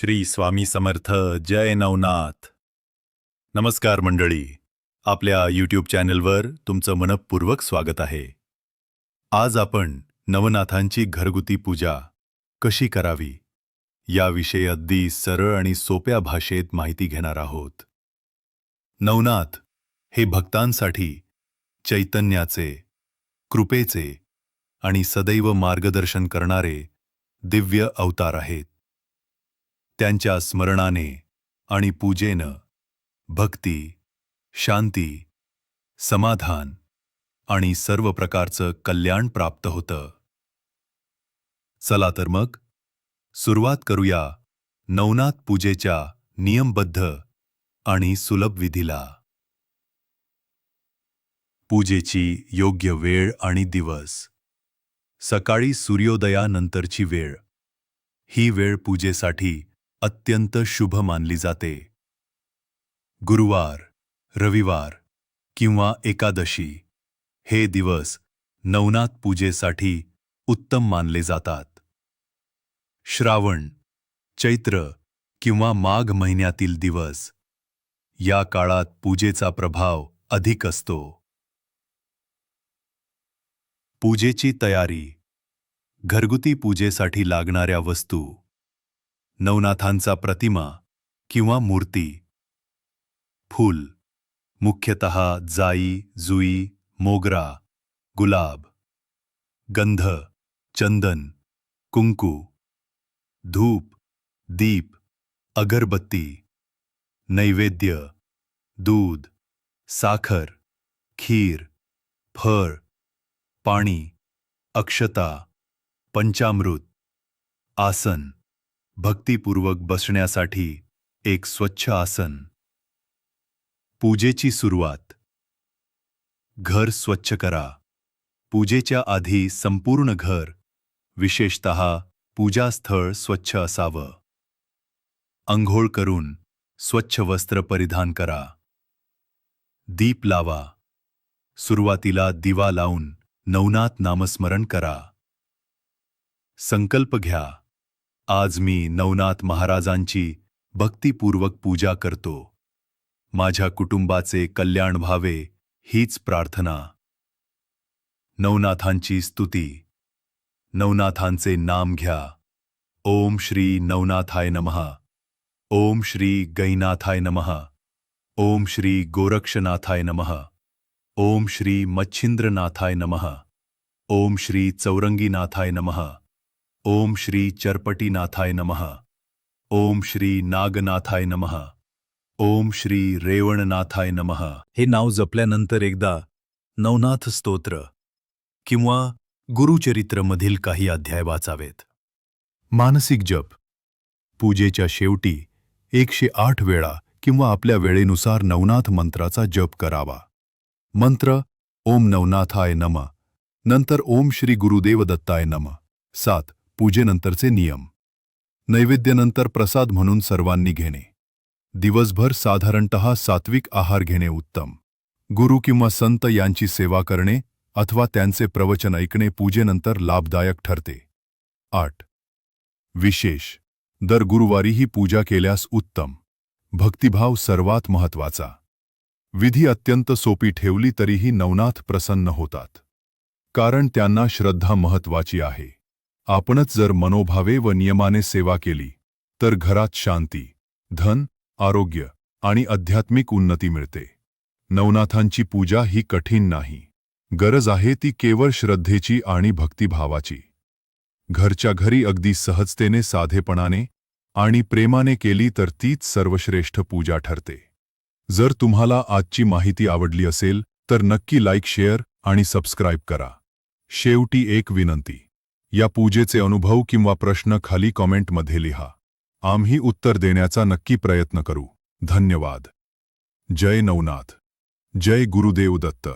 श्री स्वामी समर्थ जय नवनाथ. नमस्कार मंडळी. आपल्या यूट्यूब चॅनलवर तुमचं मनपूर्वक स्वागत आहे. आज आपण नवनाथांची घरगुती पूजा कशी करावी याविषयी अगदी सरळ आणि सोप्या भाषेत माहिती घेणार आहोत. नवनाथ हे भक्तांसाठी चैतन्याचे कृपेचे आणि सदैव मार्गदर्शन करणारे दिव्य अवतार आहेत. त्यांच्या स्मरणाने आणि पूजेनं भक्ती शांती समाधान आणि सर्व प्रकारचं कल्याण प्राप्त होतं. चला तर मग सुरुवात करूया नवनाथ पूजेच्या नियमबद्ध आणि सुलभ विधीला. पूजेची योग्य वेळ आणि दिवस. सकाळी सूर्योदयानंतरची वेळ. ही वेळ पूजेसाठी अत्यंत शुभ मानली जाते. गुरुवार रविवार किंवा एकादशी हे दिवस नवनाथ पूजेसाठी उत्तम मानले जातात. श्रावण चैत्र किंवा माघ महिन्यातील दिवस या काळात पूजेचा प्रभाव अधिक असतो. पूजेची तयारी घरगुती पूजेसाठी लागणाऱ्या वस्तू नवनाथांचा प्रतिमा किंवा मूर्ती. फूल मुख्यतः जाई जुई मोगरा गुलाब. गंध चंदन कुंकू. धूप दीप अगरबत्ती. नैवेद्य दूध साखर खीर फळ पाणी अक्षता पंचामृत आसन. भक्तिपूर्वक बसण्यासाठी एक स्वच्छ आसन. पूजेची सुरुवात. घर स्वच्छ करा. पूजेच्या आधी संपूर्ण घर विशेषत पूजास्थळ स्वच्छ असावं. अंघोळ करून स्वच्छ वस्त्र परिधान करा. दीप लावा. सुरुवातीला दिवा लावून नवनाथ नामस्मरण करा. संकल्प घ्या. आज मी नवनाथ महाराजांची भक्तिपूर्वक पूजा करतो. माझ्या कुटुंबाचे कल्याण व्हावे हीच प्रार्थना. नवनाथांची स्तुती. नवनाथांचे नाम घ्या. ओम श्री नवनाथाय नमः. ओम श्री गैनाथाय नमः. ओम श्री गोरक्षनाथाय नमः. ओम श्री मच्छिंद्रनाथाय नमः. ओम श्री चौरंगीनाथाय नमः. ओम श्री चरपटीनाथाय नमः। ओम श्री नागनाथाय नमः। ओम श्री रेवणनाथाय नमः। हे नाव जपल्यानंतर एकदा नवनाथ स्तोत्र किंवा गुरुचरित्रमधील काही अध्याय वाचावेत. मानसिक जप पूजेच्या शेवटी एकशे आठ वेळा किंवा आपल्या वेळेनुसार नवनाथ मंत्राचा जप करावा. मंत्र ओम नवनाथाय नम नंतर ओम श्री गुरुदेव दत्ताय नम सात पूजेनंतरचे नियम. नैवेद्यनंतर प्रसाद म्हणून सर्वांनी घेणे. दिवसभर साधारणत सात्विक आहार घेणे उत्तम. गुरु किंवा संत यांची सेवा करणे अथवा त्यांचे प्रवचन ऐकणे पूजेनंतर लाभदायक ठरते. आठ. विशेष. दर गुरुवारी ही पूजा केल्यास उत्तम. भक्तिभाव सर्वात महत्त्वाचा विधी अत्यंत सोपी ठेवली तरीही नवनाथ प्रसन्न होतात. कारण त्यांना श्रद्धा महत्वाची आहे. आपणच जर मनोभावे व नियमाने सेवा केली तर घरात शांती धन आरोग्य आणि आध्यात्मिक उन्नती मिळते. नवनाथांची पूजा ही कठीण नाही. गरज आहे ती केवळ श्रद्धेची आणि भक्तिभावाची. घरच्या घरी अगदी सहजतेने साधेपणाने आणि प्रेमाने केली तर तीच सर्वश्रेष्ठ पूजा ठरते. जर तुम्हाला आजची माहिती आवडली असेल तर नक्की लाईक शेअर आणि सबस्क्राईब करा. शेवटी एक विनंती. या पूजेचे अनुभव किंवा प्रश्न खाली कॉमेंटमध्ये लिहा. आम्ही उत्तर देण्याचा नक्की प्रयत्न करू. धन्यवाद. जय नवनाथ. जय गुरुदेव दत्त.